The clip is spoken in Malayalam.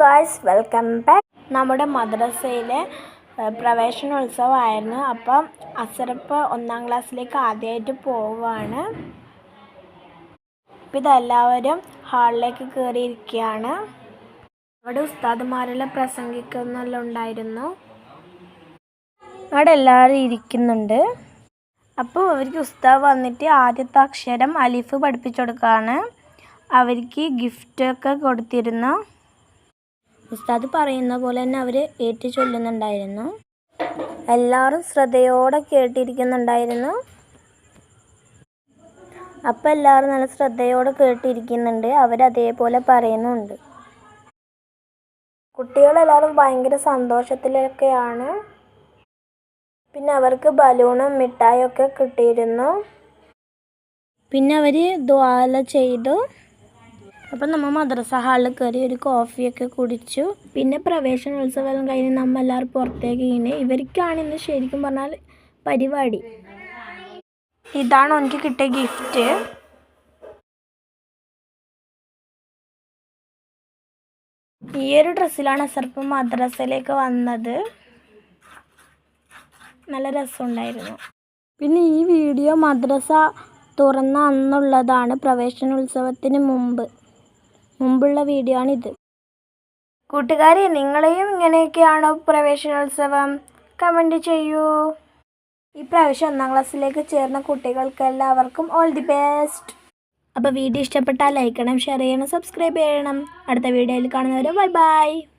ഗായ്സ് വെൽക്കം ബാക്ക് നമ്മുടെ മദ്രസയിലെ പ്രവേശനോത്സവമായിരുന്നു. അപ്പം അസറപ്പ് ഒന്നാം ക്ലാസ്സിലേക്ക് ആദ്യമായിട്ട് പോവുകയാണ്. അപ്പം ഇതെല്ലാവരും ഹാളിലേക്ക് കയറിയിരിക്കുകയാണ്. അവിടെ ഉസ്താദുമാരെല്ലാം പ്രസംഗിക്കുന്നെല്ലാം ഉണ്ടായിരുന്നു അവിടെ എല്ലാവരും ഇരിക്കുന്നുണ്ട്. അപ്പോൾ അവർക്ക് ഉസ്താവ് വന്നിട്ട് ആദ്യത്തെ അക്ഷരം അലിഫ് പഠിപ്പിച്ചു കൊടുക്കുകയാണ്. അവർക്ക് ഗിഫ്റ്റൊക്കെ കൊടുത്തിരുന്നു. ഉസ്താദ് പറയുന്ന പോലെ തന്നെ അവർ ഏറ്റു ചൊല്ലുന്നുണ്ടായിരുന്നു. എല്ലാവരും ശ്രദ്ധയോടെ കേട്ടിരിക്കുന്നുണ്ടായിരുന്നു. അപ്പം എല്ലാവരും നല്ല ശ്രദ്ധയോടെ കേട്ടിരിക്കുന്നുണ്ട്. അവരതേപോലെ പറയുന്നുണ്ട്. കുട്ടികളെല്ലാവരും ഭയങ്കര സന്തോഷത്തിലൊക്കെയാണ്. പിന്നെ അവർക്ക് ബലൂണും മിഠായിയൊക്കെ കിട്ടിയിരുന്നു. പിന്നെ അവർ ദ്വാല ചെയ്തു. അപ്പം നമ്മൾ മദ്രസ ഹാളിൽ കയറി ഒരു കോഫിയൊക്കെ കുടിച്ചു. പിന്നെ പ്രവേശനോത്സവം കഴിഞ്ഞ് നമ്മൾ എല്ലാവരും പുറത്തേക്ക് ഇങ്ങനെ ഇവർക്കാണ് ഇന്ന് ശരിക്കും പറഞ്ഞാൽ പരിപാടി. ഇതാണ് എനിക്ക് കിട്ടിയ ഗിഫ്റ്റ്. ഈ ഒരു ഡ്രസ്സിലാണ് അസർപ്പ് മദ്രസയിലേക്ക് വന്നത്. നല്ല രസമുണ്ടായിരുന്നു. പിന്നെ ഈ വീഡിയോ മദ്രസ തുറന്ന അന്നുള്ളതാണ് പ്രവേശന ഉത്സവത്തിന് മുമ്പ്. മുമ്പുള്ള വീഡിയോ ആണിത് കൂട്ടുകാരെ നിങ്ങളെയും ഇങ്ങനെയൊക്കെയാണോ പ്രവേശനോത്സവം? കമന്റ് ചെയ്യൂ. ഈ പ്രാവശ്യം ഒന്നാം ക്ലാസ്സിലേക്ക് ചേർന്ന കുട്ടികൾക്ക് എല്ലാവർക്കും ഓൾ ദി ബെസ്റ്റ് അപ്പോൾ വീഡിയോ ഇഷ്ടപ്പെട്ടാൽ ലൈക്ക് ചെയ്യണം ഷെയർ ചെയ്യണം സബ്സ്ക്രൈബ് ചെയ്യണം. അടുത്ത വീഡിയോയിൽ കാണുന്നവരെ ബൈ ബൈ